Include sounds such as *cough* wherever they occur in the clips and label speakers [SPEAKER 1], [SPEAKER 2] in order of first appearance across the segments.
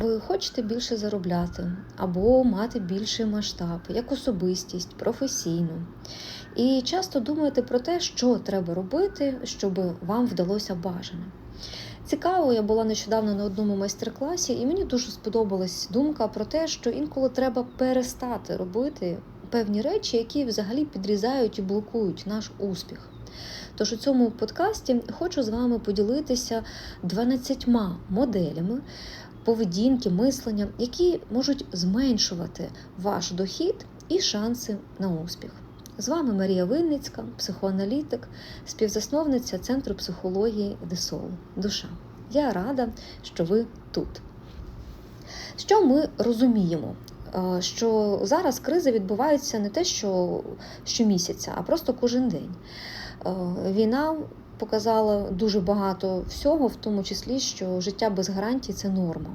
[SPEAKER 1] Ви хочете більше заробляти або мати більший масштаб, як особистість, професійно. І часто думаєте про те, що треба робити, щоб вам вдалося бажане. Цікаво, я була нещодавно на одному майстер-класі, і мені дуже сподобалась думка про те, що інколи треба перестати робити певні речі, які взагалі підрізають і блокують наш успіх. Тож у цьому подкасті хочу з вами поділитися 12 моделями поведінки, мислення, які можуть зменшувати ваш дохід і шанси на успіх. З вами Марія Винницька, психоаналітик, співзасновниця Центру психології ДСОУ Душа. Я рада, що ви тут. Що ми розуміємо? Що зараз криза відбувається не те, що щомісяця, а просто кожен день. Війна показала дуже багато всього, в тому числі, що життя без гарантій це норма.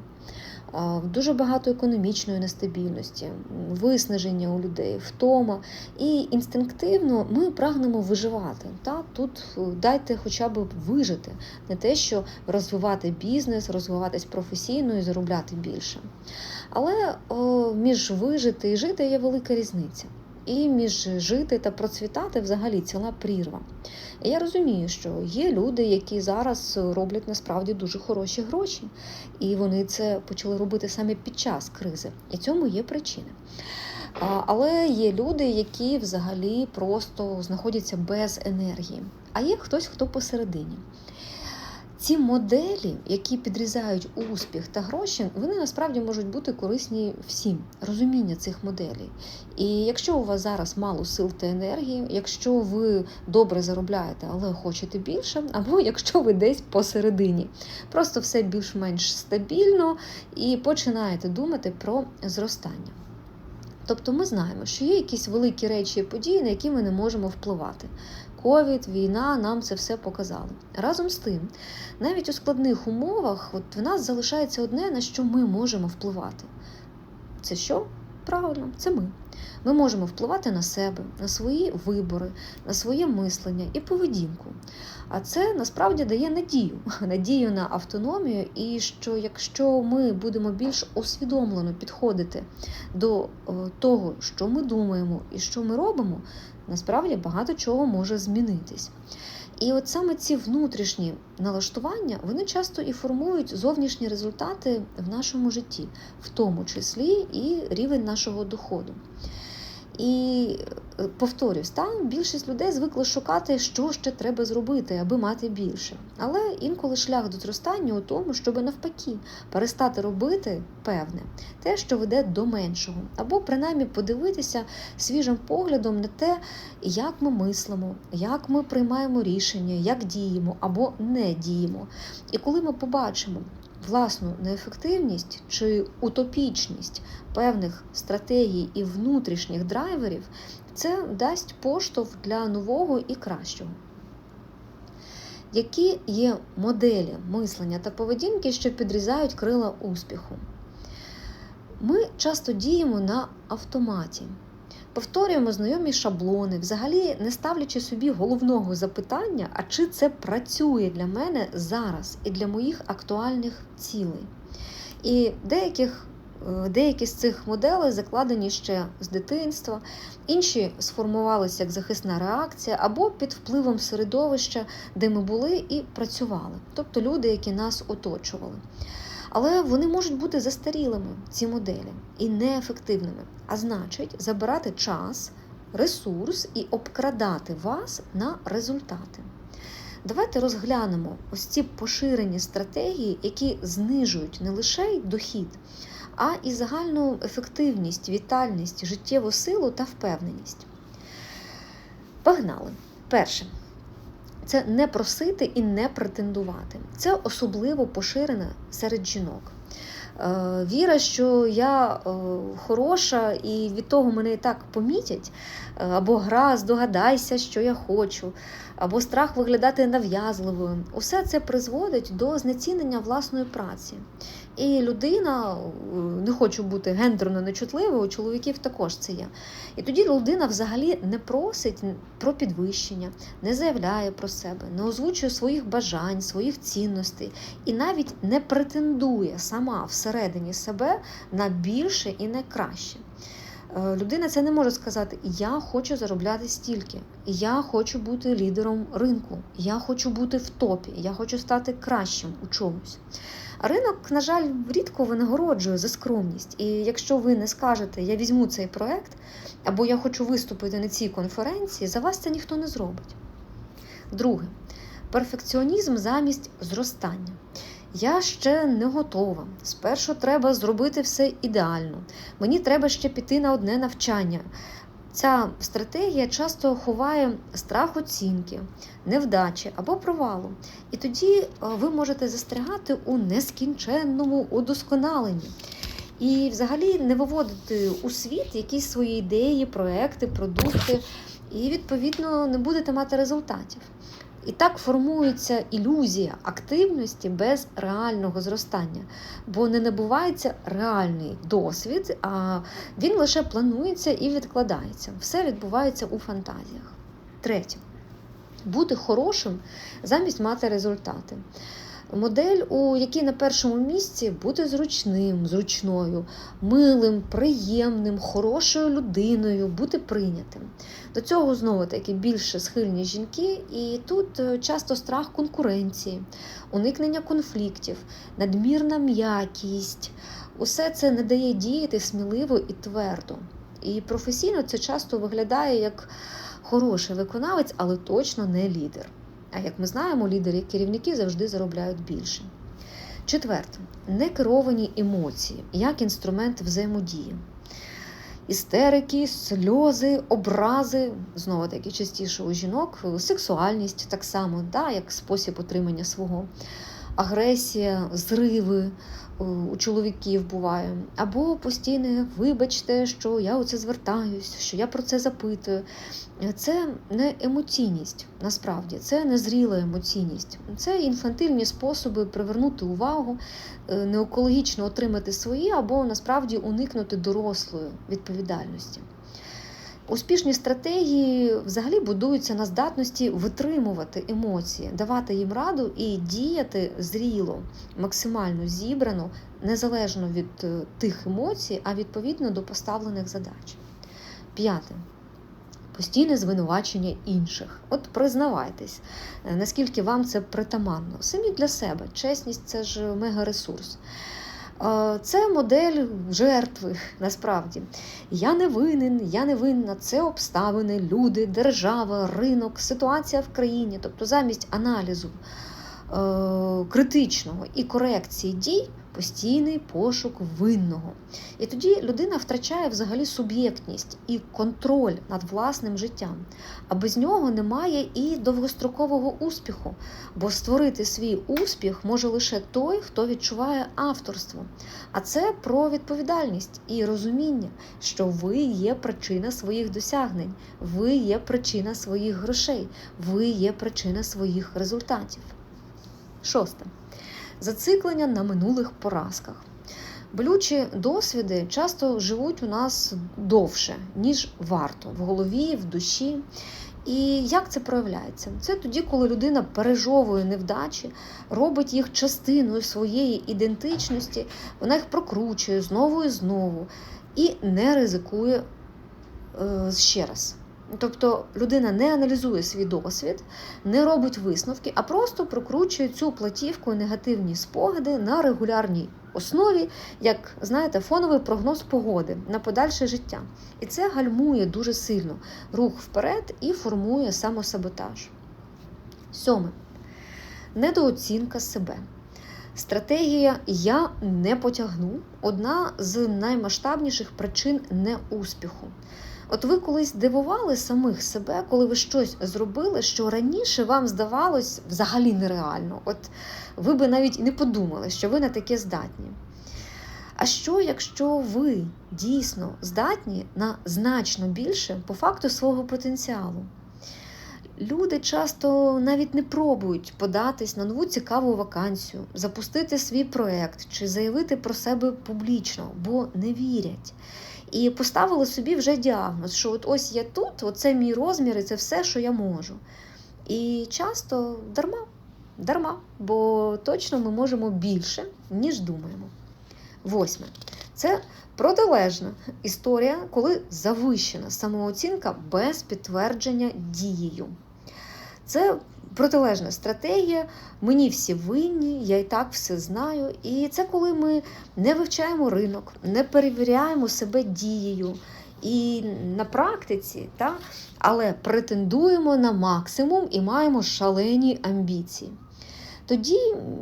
[SPEAKER 1] Дуже багато економічної нестабільності, виснаження у людей, втома. І інстинктивно ми прагнемо виживати. Та? Тут дайте хоча б вижити, не те, що розвивати бізнес, розвиватись професійно і заробляти більше. Але о, між вижити і жити є велика різниця. І між жити та процвітати взагалі ціла прірва. І я розумію, що є люди, які зараз роблять насправді дуже хороші гроші, і вони це почали робити саме під час кризи. І цьому є причини. Але є люди, які взагалі просто знаходяться без енергії. А є хтось, хто посередині. Ці моделі, які підрізають успіх та гроші, вони насправді можуть бути корисні всім, розуміння цих моделей. І якщо у вас зараз мало сил та енергії, якщо ви добре заробляєте, але хочете більше, або *laughs* якщо ви десь посередині, просто все більш-менш стабільно і починаєте думати про зростання. Тобто ми знаємо, що є якісь великі речі і події, на які ми не можемо впливати. Ковід, війна нам це все показали. Разом з тим, навіть у складних умовах от в нас залишається одне, на що ми можемо впливати. Це що? Правильно, це ми. Ми можемо впливати на себе, на свої вибори, на своє мислення і поведінку. А це насправді дає надію, *laughs* надію на автономію, і що якщо ми будемо більш усвідомлено підходити до того, що ми думаємо і що ми робимо, насправді багато чого може змінитись. І от саме ці внутрішні налаштування вони часто і формують зовнішні результати в нашому житті, в тому числі і рівень нашого доходу. І повторюсь, там більшість людей звикли шукати, що ще треба зробити, аби мати більше. Але інколи шлях до зростання у тому, щоб навпаки перестати робити певне, те, що веде до меншого, або принаймні подивитися свіжим поглядом на те, як ми мислимо, як ми приймаємо рішення, як діємо або не діємо. І коли ми побачимо, власну неефективність чи утопічність певних стратегій і внутрішніх драйверів, це дасть поштовх для нового і кращого. Які є моделі мислення та поведінки, що підрізають крила успіху? Ми часто діємо на автоматі повторюємо знайомі шаблони, взагалі не ставлячи собі головного запитання, а чи це працює для мене зараз і для моїх актуальних цілей. І деяких Деякі з цих моделей закладені ще з дитинства, інші сформувалися як захисна реакція або під впливом середовища, де ми були і працювали, тобто люди, які нас оточували. Але вони можуть бути застарілими, ці моделі, і неефективними. А значить, забирати час, ресурс і обкрадати вас на результати. Давайте розглянемо ось ці поширені стратегії, які знижують не лише дохід, а і загальну ефективність, вітальність, життєву силу та впевненість. Погнали! Перше це не просити і не претендувати. Це особливо поширене серед жінок. Е, віра, що я е, хороша і від того мене і так помітять, е, або гра, здогадайся, що я хочу, або страх виглядати нав'язливою. Усе це призводить до знецінення власної праці. І людина, не хочу бути гендерно нечутливою, у чоловіків також це є. І тоді людина взагалі не просить про підвищення, не заявляє про себе, не озвучує своїх бажань, своїх цінностей і навіть не претендує саме сама всередині себе на більше і на краще. Е, Людина це не може сказати: Я хочу заробляти стільки, я хочу бути лідером ринку, я хочу бути в топі, я хочу стати кращим у чомусь. Ринок, на жаль, рідко винагороджує за скромність. І якщо ви не скажете, я візьму цей проект, або я хочу виступити на цій конференції, за вас це ніхто не зробить. Друге, перфекціонізм замість зростання. Я ще не готова. Спершу треба зробити все ідеально. Мені треба ще піти на одне навчання. Ця стратегія часто ховає страх оцінки, невдачі або провалу. І тоді е, ви можете застрягати у нескінченному удосконаленні. І взагалі не виводити у світ якісь свої ідеї, проекти, продукти, і відповідно не будете мати результатів. І так формується ілюзія активності без реального зростання, бо не набувається реальний досвід, а він лише планується і відкладається. Все відбувається у фантазіях. Третє. Бути хорошим замість мати результати. Модель, у якій на першому місці бути зручним, зручною, милим, приємним, хорошою людиною, бути прийнятим. До цього знову таки більше схильні жінки, і тут е, часто страх конкуренції, уникнення конфліктів, надмірна м'якість. Усе це не дає діяти сміливо і твердо. І професійно це часто виглядає як хороший виконавець, але точно не лідер. А як ми знаємо, лідери керівники завжди заробляють більше. Четверте, некеровані емоції як інструмент взаємодії. Істерики, сльози, образи, знову таки частіше у жінок, сексуальність так само, да, як спосіб отримання свого, агресія, зриви у чоловіків буває, або постійне, вибачте, що я оце звертаюсь, що я про це запитую. Це не емоційність, насправді, це незріла емоційність, це інфантильні способи привернути увагу, е, неекологічно отримати свої або насправді уникнути дорослої відповідальності. Успішні стратегії взагалі будуються на здатності витримувати емоції, давати їм раду і діяти зріло, максимально зібрано, незалежно від е, тих емоцій, а відповідно до поставлених задач. П'яте. Постійне звинувачення інших. От признавайтесь, е, наскільки вам це притаманно. Самі для себе. Чесність це ж мегаресурс. Це модель жертви насправді. Я не винен, я не винна. Це обставини, люди, держава, ринок, ситуація в країні. Тобто замість аналізу е, критичного і корекції дій постійний пошук винного. І тоді людина втрачає взагалі суб'єктність і контроль над власним життям. А без нього немає і довгострокового успіху, бо створити свій успіх може лише той, хто відчуває авторство. А це про відповідальність і розуміння, що ви є причина своїх досягнень, ви є причина своїх грошей, ви є причина своїх результатів. Шосте зациклення на минулих поразках. Болючі досвіди часто живуть у нас довше, ніж варто, в голові, в душі. І як це проявляється? Це тоді, коли людина пережовує невдачі, робить їх частиною своєї ідентичності, вона їх прокручує знову і знову і не ризикує е, ще раз. Тобто людина не аналізує свій досвід, не робить висновки, а просто прокручує цю платівку негативні спогади на регулярній основі, як знаєте, фоновий прогноз погоди на подальше життя. І це гальмує дуже сильно рух вперед і формує самосаботаж. Сьоме недооцінка себе. Стратегія Я не потягну одна з наймасштабніших причин неуспіху. От ви колись дивували самих себе, коли ви щось зробили, що раніше вам здавалось взагалі нереально. От ви би навіть і не подумали, що ви на таке здатні. А що, якщо ви дійсно здатні на значно більше по факту свого потенціалу? Люди часто навіть не пробують податись на нову цікаву вакансію, запустити свій проект чи заявити про себе публічно, бо не вірять. І поставили собі вже діагноз, що от ось я тут, оце мій розмір, і це все, що я можу. І часто дарма, дарма, бо точно ми можемо більше, ніж думаємо. Восьме. Це протилежна історія, коли завищена самооцінка без підтвердження дією. Це протилежна стратегія. Мені всі винні, я і так все знаю. І це коли ми не вивчаємо ринок, не перевіряємо себе дією. І на практиці, та, але претендуємо на максимум і маємо шалені амбіції. Тоді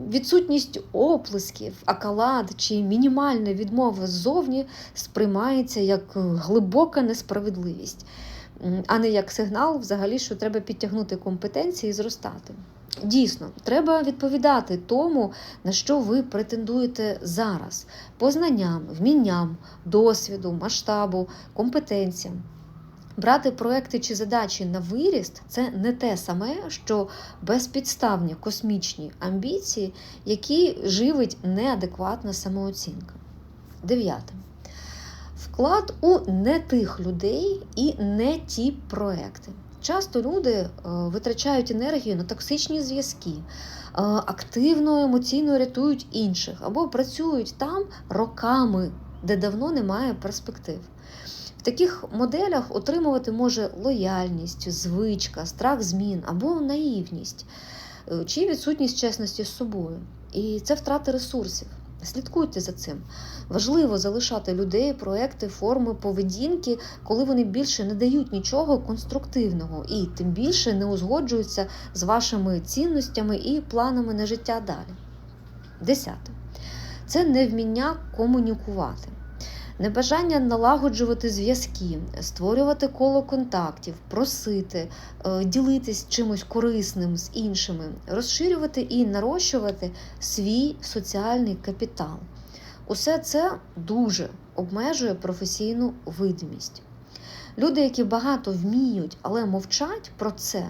[SPEAKER 1] відсутність оплесків, акалад чи мінімальна відмова ззовні сприймається як глибока несправедливість, а не як сигнал, взагалі, що треба підтягнути компетенції і зростати. Дійсно, треба відповідати тому, на що ви претендуєте зараз: по знанням, вмінням, досвіду, масштабу, компетенціям. Брати проекти чи задачі на виріст це не те саме, що безпідставні космічні амбіції, які живить неадекватна самооцінка. Дев'яте. Вклад у не тих людей і не ті проекти. Часто люди е, витрачають енергію на токсичні зв'язки, е, активно емоційно рятують інших або працюють там роками, де давно немає перспектив. В таких моделях отримувати може лояльність, звичка, страх змін або наївність е, чи відсутність чесності з собою. І це втрата ресурсів. Слідкуйте за цим. Важливо залишати людей, проекти, форми поведінки, коли вони більше не дають нічого конструктивного і тим більше не узгоджуються з вашими цінностями і планами на життя далі. Десяте. Це невміння комунікувати. Небажання налагоджувати зв'язки, створювати коло контактів, просити, е, ділитись чимось корисним з іншими, розширювати і нарощувати свій соціальний капітал. Усе це дуже обмежує професійну видимість. Люди, які багато вміють, але мовчать про це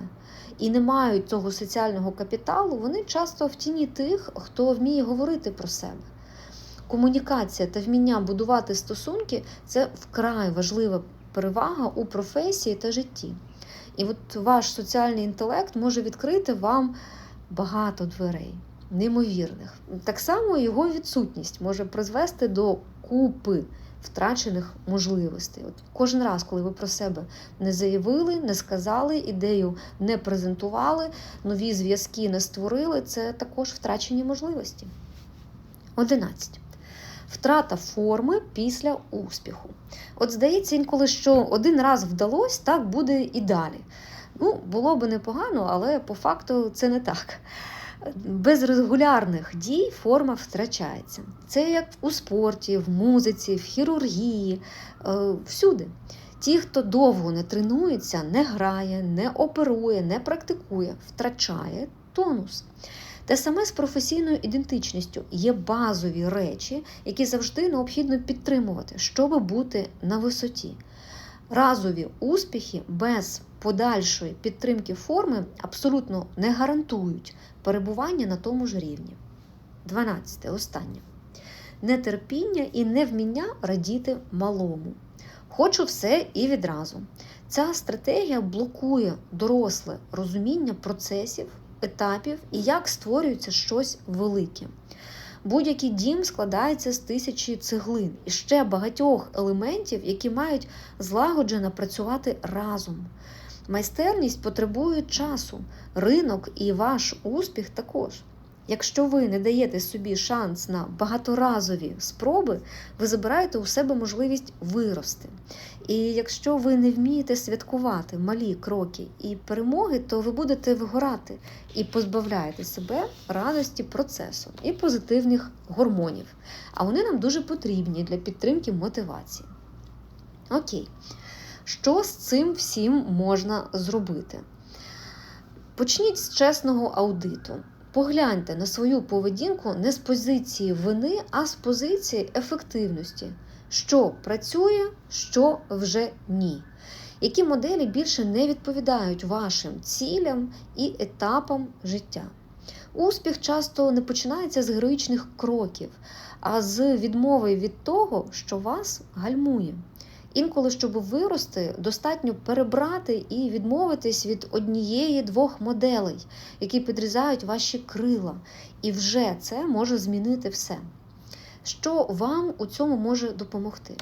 [SPEAKER 1] і не мають цього соціального капіталу, вони часто в тіні тих, хто вміє говорити про себе комунікація та вміння будувати стосунки це вкрай важлива перевага у професії та житті. І от ваш соціальний інтелект може відкрити вам багато дверей, неймовірних. Так само його відсутність може призвести до купи втрачених можливостей. От Кожен раз, коли ви про себе не заявили, не сказали, ідею не презентували, нові зв'язки не створили, це також втрачені можливості. 11 втрата форми після успіху. От здається, інколи що один раз вдалося, так буде і далі. Ну, було би непогано, але по факту це не так. Без регулярних дій форма втрачається. Це як у спорті, в музиці, в хірургії, е, всюди. Ті, хто довго не тренується, не грає, не оперує, не практикує, втрачає тонус. Те саме з професійною ідентичністю є базові речі, які завжди необхідно підтримувати, щоб бути на висоті. Разові успіхи без подальшої підтримки форми абсолютно не гарантують перебування на тому ж рівні. 12. Останнє. Нетерпіння і невміння радіти малому. Хочу все і відразу. Ця стратегія блокує доросле розуміння процесів етапів і як створюється щось велике. Будь-який дім складається з тисячі цеглин і ще багатьох елементів, які мають злагоджено працювати разом. Майстерність потребує часу, ринок і ваш успіх також. Якщо ви не даєте собі шанс на багаторазові спроби, ви забираєте у себе можливість вирости. І якщо ви не вмієте святкувати малі кроки і перемоги, то ви будете вигорати і позбавляєте себе радості процесу і позитивних гормонів. А вони нам дуже потрібні для підтримки мотивації. Окей, що з цим всім можна зробити? Почніть з чесного аудиту. Погляньте на свою поведінку не з позиції вини, а з позиції ефективності, що працює, що вже ні. Які моделі більше не відповідають вашим цілям і етапам життя. Успіх часто не починається з героїчних кроків, а з відмови від того, що вас гальмує. Інколи, щоб вирости, достатньо перебрати і відмовитись від однієї двох моделей, які підрізають ваші крила. І вже це може змінити все. Що вам у цьому може допомогти?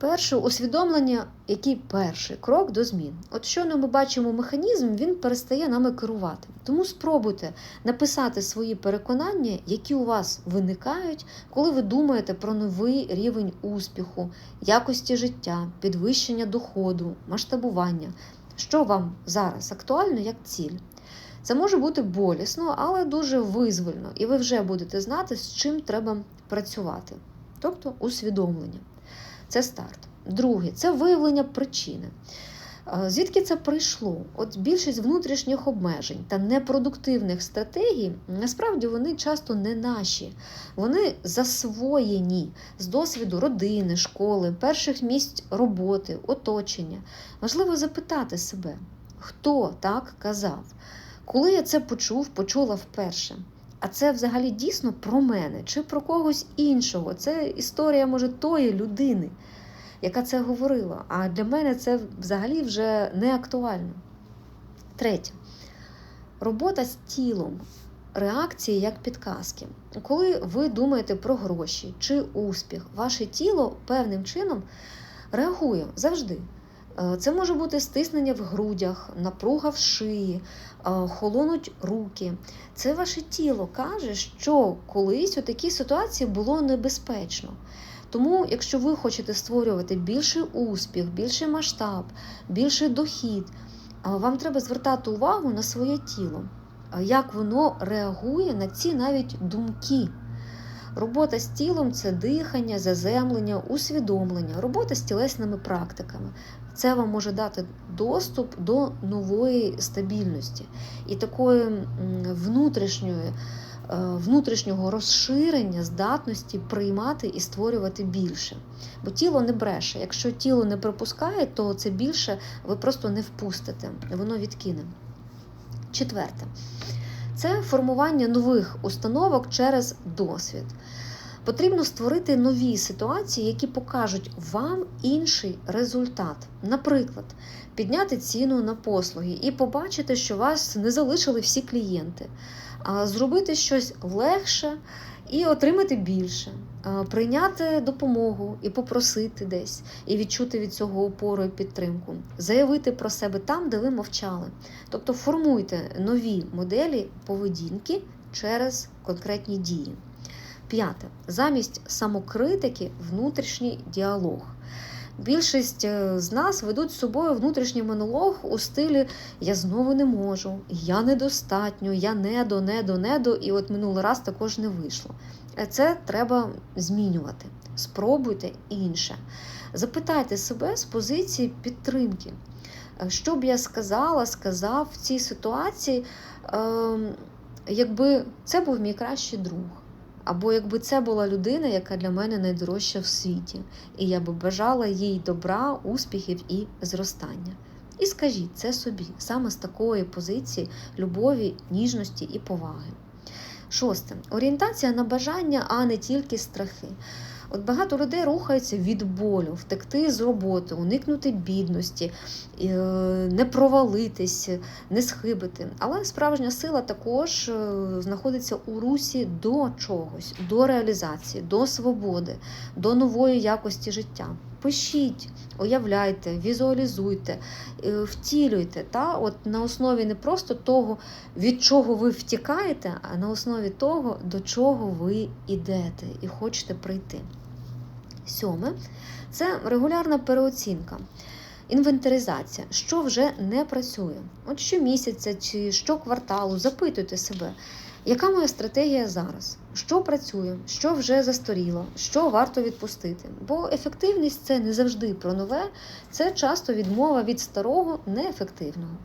[SPEAKER 1] Перше, усвідомлення, який перший крок до змін. От щойно ми бачимо механізм, він перестає нами керувати. Тому спробуйте написати свої переконання, які у вас виникають, коли ви думаєте про новий рівень успіху, якості життя, підвищення доходу, масштабування. Що вам зараз актуально як ціль? Це може бути болісно, але дуже визвольно, і ви вже будете знати, з чим треба працювати. Тобто усвідомлення. Це старт. Друге це виявлення причини. Звідки це прийшло? От більшість внутрішніх обмежень та непродуктивних стратегій, насправді вони часто не наші, вони засвоєні з досвіду родини, школи, перших місць роботи, оточення. Важливо запитати себе, хто так казав, коли я це почув, почула вперше. А це взагалі дійсно про мене чи про когось іншого. Це історія, може, тої людини, яка це говорила. А для мене це взагалі вже не актуально. Третє. Робота з тілом. Реакції як підказки. Коли ви думаєте про гроші чи успіх, ваше тіло певним чином реагує завжди. Е, це може бути стиснення в грудях, напруга в шиї, е, холонуть руки. Це ваше тіло каже, що колись у такій ситуації було небезпечно. Тому, якщо ви хочете створювати більший успіх, більший масштаб, більший дохід, е, вам треба звертати увагу на своє тіло, як воно реагує на ці навіть думки. Робота з тілом це дихання, заземлення, усвідомлення, робота з тілесними практиками. Це вам може дати доступ до нової стабільності і такої внутрішньої. Е, внутрішнього розширення здатності приймати і створювати більше. Бо тіло не бреше. Якщо тіло не пропускає, то це більше ви просто не впустите, воно відкине. Четверте це формування нових установок через досвід. Потрібно створити нові ситуації, які покажуть вам інший результат. Наприклад, підняти ціну на послуги і побачити, що вас не залишили всі клієнти, а зробити щось легше і отримати більше, прийняти допомогу і попросити десь, і відчути від цього опору і підтримку, заявити про себе там, де ви мовчали. Тобто формуйте нові моделі поведінки через конкретні дії. П'яте. Замість самокритики внутрішній діалог. Більшість е, з нас ведуть з собою внутрішній монолог у стилі Я знову не можу, я недостатньо, я недо, недо, недо, і от минулий раз також не вийшло. Е, це треба змінювати. Спробуйте інше. Запитайте себе з позиції підтримки. Е, що б я сказала, сказав в цій ситуації, ем, якби це був мій кращий друг. Або якби це була людина, яка для мене найдорожча в світі, і я би бажала їй добра, успіхів і зростання. І скажіть це собі, саме з такої позиції любові, ніжності і поваги. Шосте орієнтація на бажання, а не тільки страхи. От багато людей рухаються від болю, втекти з роботи, уникнути бідності, е, не провалитись, не схибити. Але справжня сила також е, знаходиться у русі до чогось, до реалізації, до свободи, до нової якості життя. Пишіть, уявляйте, візуалізуйте, е, втілюйте та от на основі не просто того, від чого ви втікаєте, а на основі того, до чого ви йдете і хочете прийти. Сьоме це регулярна переоцінка. Інвентаризація, що вже не працює. От щомісяця чи щокварталу запитуйте себе, яка моя стратегія зараз? Що працює, що вже застаріло, що варто відпустити? Бо ефективність це не завжди про нове, це часто відмова від старого неефективного.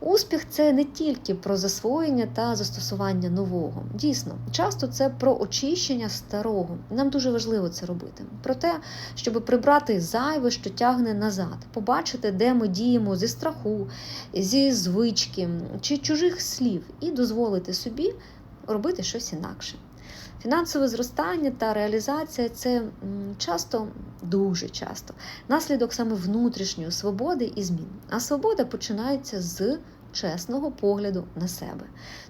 [SPEAKER 1] Успіх це не тільки про засвоєння та застосування нового. Дійсно, часто це про очищення старого. Нам дуже важливо це робити. Про те, щоб прибрати зайве, що тягне назад, побачити, де ми діємо зі страху, зі звички чи чужих слів, і дозволити собі робити щось інакше. Фінансове зростання та реалізація це часто, дуже часто, наслідок саме внутрішньої свободи і змін. А свобода починається з чесного погляду на себе.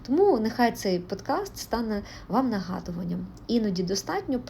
[SPEAKER 1] Тому нехай цей подкаст стане вам нагадуванням. Іноді достатньо